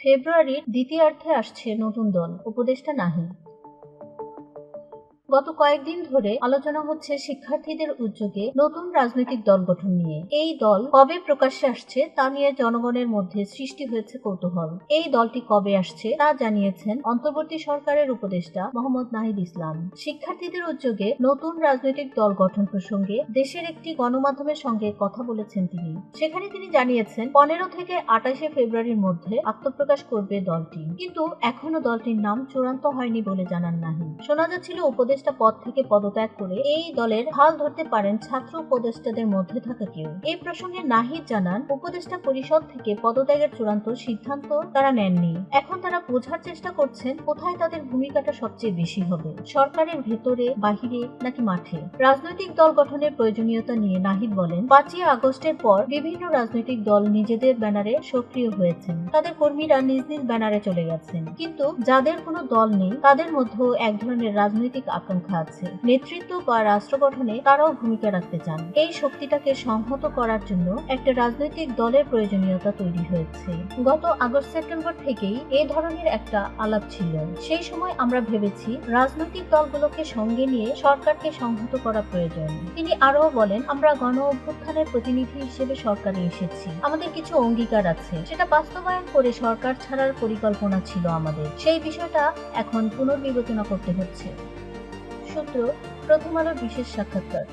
ফেব্রুয়ারির দ্বিতীয়ার্ধে আসছে নতুন দল। উপদেষ্টা নাহি গত কয়েকদিন ধরে আলোচনা হচ্ছে শিক্ষার্থীদের উদ্যোগে নতুন রাজনৈতিক দল গঠন নিয়ে। এই দল কবে প্রকাশ্যে আসছে তা নিয়ে জনগণের মধ্যে সৃষ্টি হয়েছে কৌতূহল। এই দলটি কবে আসছে তা জানিয়েছেন অন্তর্বর্তী সরকারের উপদেষ্টা মোহাম্মদ নাহিদ ইসলাম। শিক্ষার্থীদের উদ্যোগে নতুন রাজনৈতিক দল গঠন প্রসঙ্গে দেশের একটি গণমাধ্যমের সঙ্গে কথা বলেছেন তিনি। সেখানে তিনি জানিয়েছেন, পনেরো থেকে আঠাশে ফেব্রুয়ারির মধ্যে আত্মপ্রকাশ করবে দলটি। কিন্তু এখনও দলটির নাম চূড়ান্ত হয়নি বলে জানান নাহি শোনা যাচ্ছিল উপদেষ্টা পদ থেকে পদত্যাগ করে এই দলের হাল ধরতে পারেন ছাত্র উপদেষ্টাদের মধ্যে থাকা কেউ। এই প্রসঙ্গে নাহিদ জানান, উপদেষ্টা পরিষদ থেকে পদত্যাগের চূড়ান্ত সিদ্ধান্ত তারা নেননি। এখন তারা বোঝার চেষ্টা করছেন কোথায় তাদের ভূমিকাটা সবচেয়ে বেশি হবে। সরকারের ভেতরে, বাহিরে নাকি মাঠে? রাজনৈতিক দল গঠনের প্রয়োজনীয়তা নিয়ে নাহিদ বলেন, পাঁচই আগস্টের পর বিভিন্ন রাজনৈতিক দল নিজেদের ব্যানারে সক্রিয় হয়েছেন। তাদের কর্মীরা নিজ নিজ ব্যানারে চলে গেছেন। কিন্তু যাদের কোনো দল নেই, তাদের মধ্যেও এক ধরনের রাজনৈতিক আকাঙ্ক্ষা আছে। নেতৃত্ব বা রাষ্ট্র গঠনে তারাও ভূমিকা রাখতে চান। এই শক্তিটাকে সংহত করার জন্য একটা রাজনৈতিক দলের প্রয়োজনীয়তা তৈরি হয়েছে। গত আগস্ট সেপ্টেম্বর থেকেই এ ধরনের একটা আলাপ ছিল। সেই সময় আমরা ভেবেছি রাজনৈতিক দলগুলোকে সঙ্গে নিয়ে সরকারকে সংহত করা প্রয়োজন। তিনি আরও বলেন, আমরা গণ অভ্যুত্থানের প্রতিনিধি হিসেবে সরকারে এসেছি। আমাদের কিছু অঙ্গীকার আছে। সেটা বাস্তবায়ন করে সরকার ছাড়ার পরিকল্পনা ছিল আমাদের। সেই বিষয়টা এখন পুনর্বিবেচনা করতে হচ্ছে। সূত্র প্রথম আলোর বিশেষ সাক্ষাৎকার।